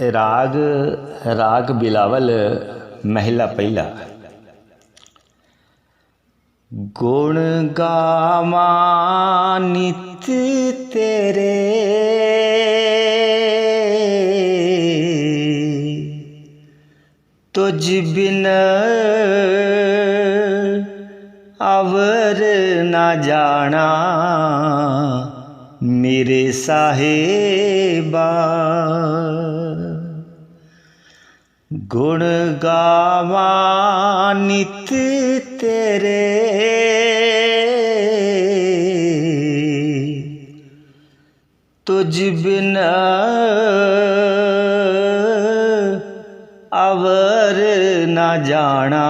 ਰਾਗ ਰਾਗ ਬਿਲਾਵਲ ਮਹਿਲਾ ਪਹਿਲਾ। ਗੁਣ ਗਾਵਾਂ ਨਿਤ ਤੇਰੇ। ਤੁਝ ਬਿਨ ਅਵਰ ਨਾ ਜਾਣਾ ਮੇਰੇ ਸਾਹਿਬਾ। ਗੁਣ ਗਾਵਾਂ ਨਿਤ ਤੇਰੇ। ਤੁਝ ਬਿਨ ਅਵਰ ਨਾ ਜਾਣਾ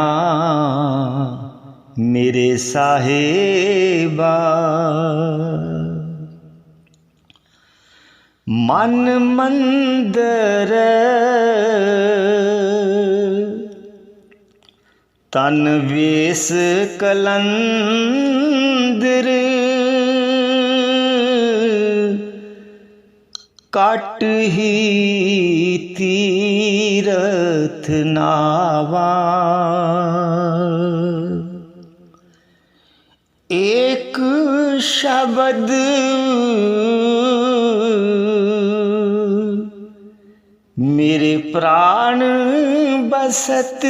ਮੇਰੇ ਸਾਹਿਬਾ। ਮਨ ਮੰਦਰ। ਤਨ ਵੇਸ ਕਲੰਦਰ। ਕਟ ਹੀ ਤੀਰਥ ਨਾਵਾ। ਏਕ ਸ਼ਬਦ ਮੇਰੇ ਪ੍ਰਾਣ ਬਸਤ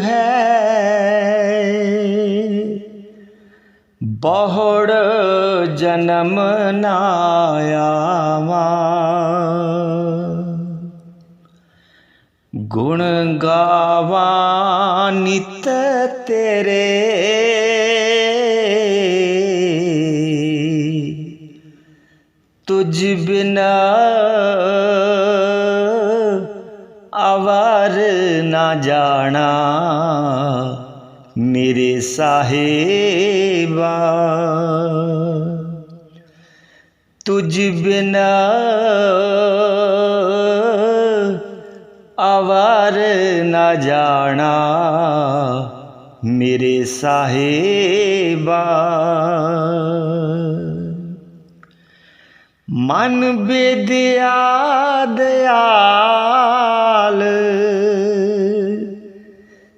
ਹੈ। ਬਹੁੜ ਜਨਮ ਨਾ ਆਵਾ। ਗੁਣ ਗਾਵਾ ਨਿਤ ਤੇਰੇ। ਤੁਝ ਬਿਨਾ ਨਾ ਜਾਣਾ ਮੇਰੇ ਸਾਹਿਬਾ। ਤੁਝ ਬਿਨਾ ਆਵਾਰ ਨਾ ਜਾਣਾ ਮੇਰੇ ਸਾਹਿਬਾ। ਮਨ ਵਿਦਿਆ ਦਿਆਲ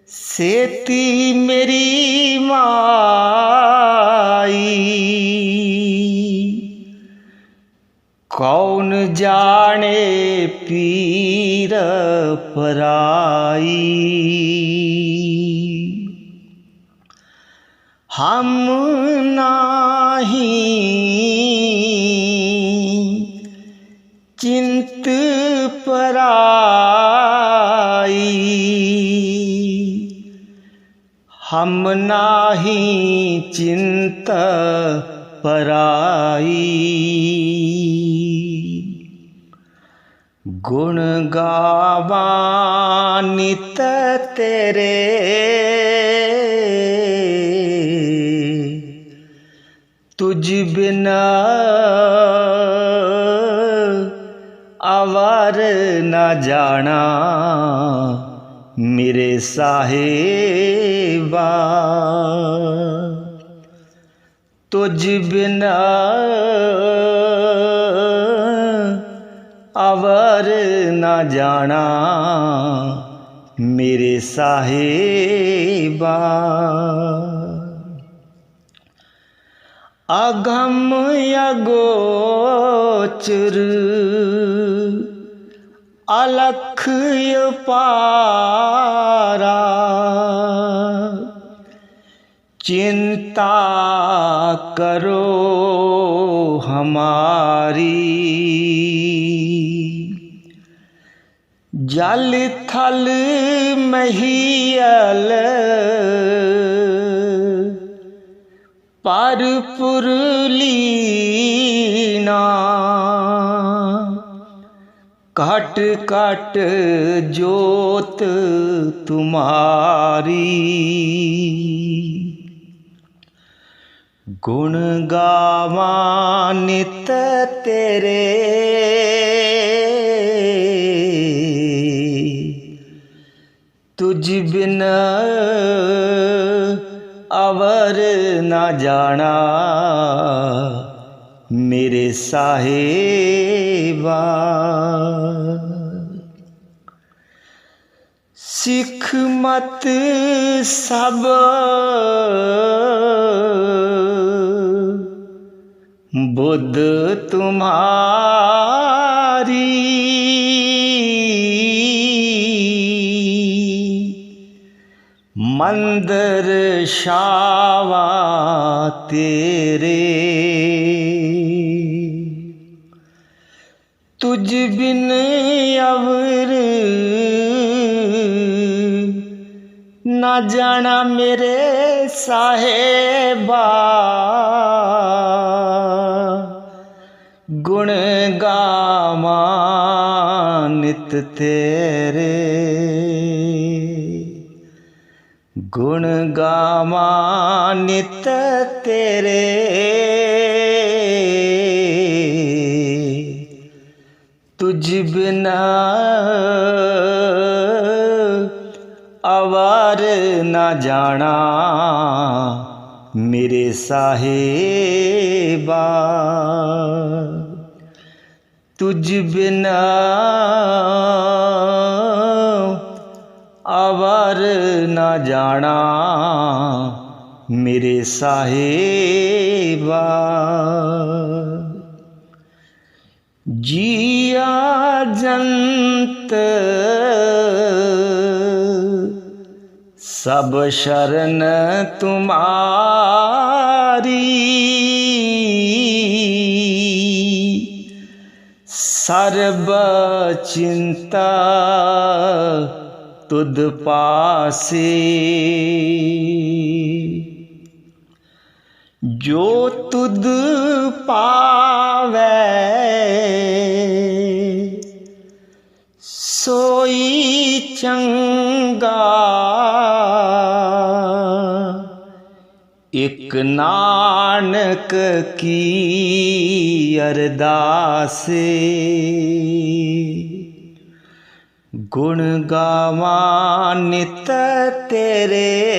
ਸੇਤੀ ਮੇਰੀ ਮਾਈ। ਕੌਣ ਜਾਣੇ ਪੀਰ ਪਰਾਈ। ਹਮ ਨਾਹੀ ਚਿੰਤ ਪਰਾਈ। ਹਮ ਨਾਹੀ ਚਿੰਤ ਪਰਾਈ। ਗੁਣ ਗਾਵਾਂ ਨਿਤ ਤੇਰੇ। ਤੁਝ ਬਿਨਾ ਨਾ ਜਾਣਾ ਮੇਰੇ ਸਾਹਿਬਾ। ਤੁਝ ਬਿਨਾ ਅਵਰ ਨਾ ਜਾਣਾ ਮੇਰੇ ਸਾਹਿਬਾ। ਅਗਮ ਅਗੋਚਰ ਅਲਖ ਅਪਾਰਾ ਚਿੰਤਾ ਕਰੋ ਹਮਾਰੀ ਜਲ ਥਲ ਮਹੀਲ ਪਰ ਪੁਰਲੀਨਾ ਘਟ ਘਟ ਜੋਤ ਤੁਮਾਰੀ। ਗੁਣ ਗਾਵਾਂ ਨਿਤ ਤੇਰੇ। ਤੁਝ ਬਿਨ ਅਵਰ ਨਾ ਜਾਣਾ। ਮੇਰੇ ਸਾਹਿਬਾ। ਸਿੱਖ ਮਤ ਸਭ ਬੁੱਧ ਤੁਮਾਰੀ। ਮੰਦਰ ਸ਼ਾਵਾ ਤੇਰੇ। ਤੁਝ ਬਿਨ ਅਵਰ ਨਾ ਜਾਣਾ ਮੇਰੇ ਸਾਹਿਬਾ। ਗੁਣ ਗਾਵਾਂ ਨਿਤ ਤੇਰੇ। ਗੁਣ ਗਾਵਾਂ ਨਿਤ ਤੇਰੇ। ਤੁਝ ਬਿਨਾ ਅਵਾਰ ਨਾ ਜਾਣਾ ਮੇਰੇ ਸਾਹਿਬਾ। ਤੁਝ ਬਿਨਾ ਅਵਰ ਨਾ ਜਾਣਾ ਮੇਰੇ ਸਾਹਿਬਾ। ਜੀ ਜੰਤ ਸਭ ਸ਼ਰਨ ਤੁਮਾਰੀ। ਸਰਬ ਚਿੰਤਾ ਤੁਧ ਪਾਸੇ। ਜੋ ਤੁਧ ਪਾਵੇ ਸੋਈ ਚੰਗਾ। ਇਕ ਨਾਨਕ ਕੀ ਅਰਦਾਸੇ। ਗੁਣ ਗਾਵਾਂ ਨਿਤ ਤੇਰੇ।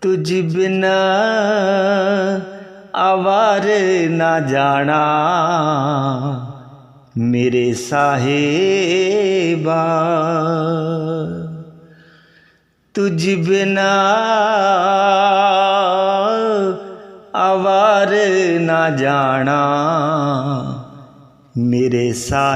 ਤੁਝ ਬਿਨਾ ਅਵਰ ਨਾ ਜਾਣਾ। ਮੇਰੇ ਸਾਹਿਬਾ ਤੁਝ ਬਿਨਾ ਆਵਾਰ ਨਾ ਜਾਣਾ। ਮੇਰੇ ਸਾਹਿਬਾ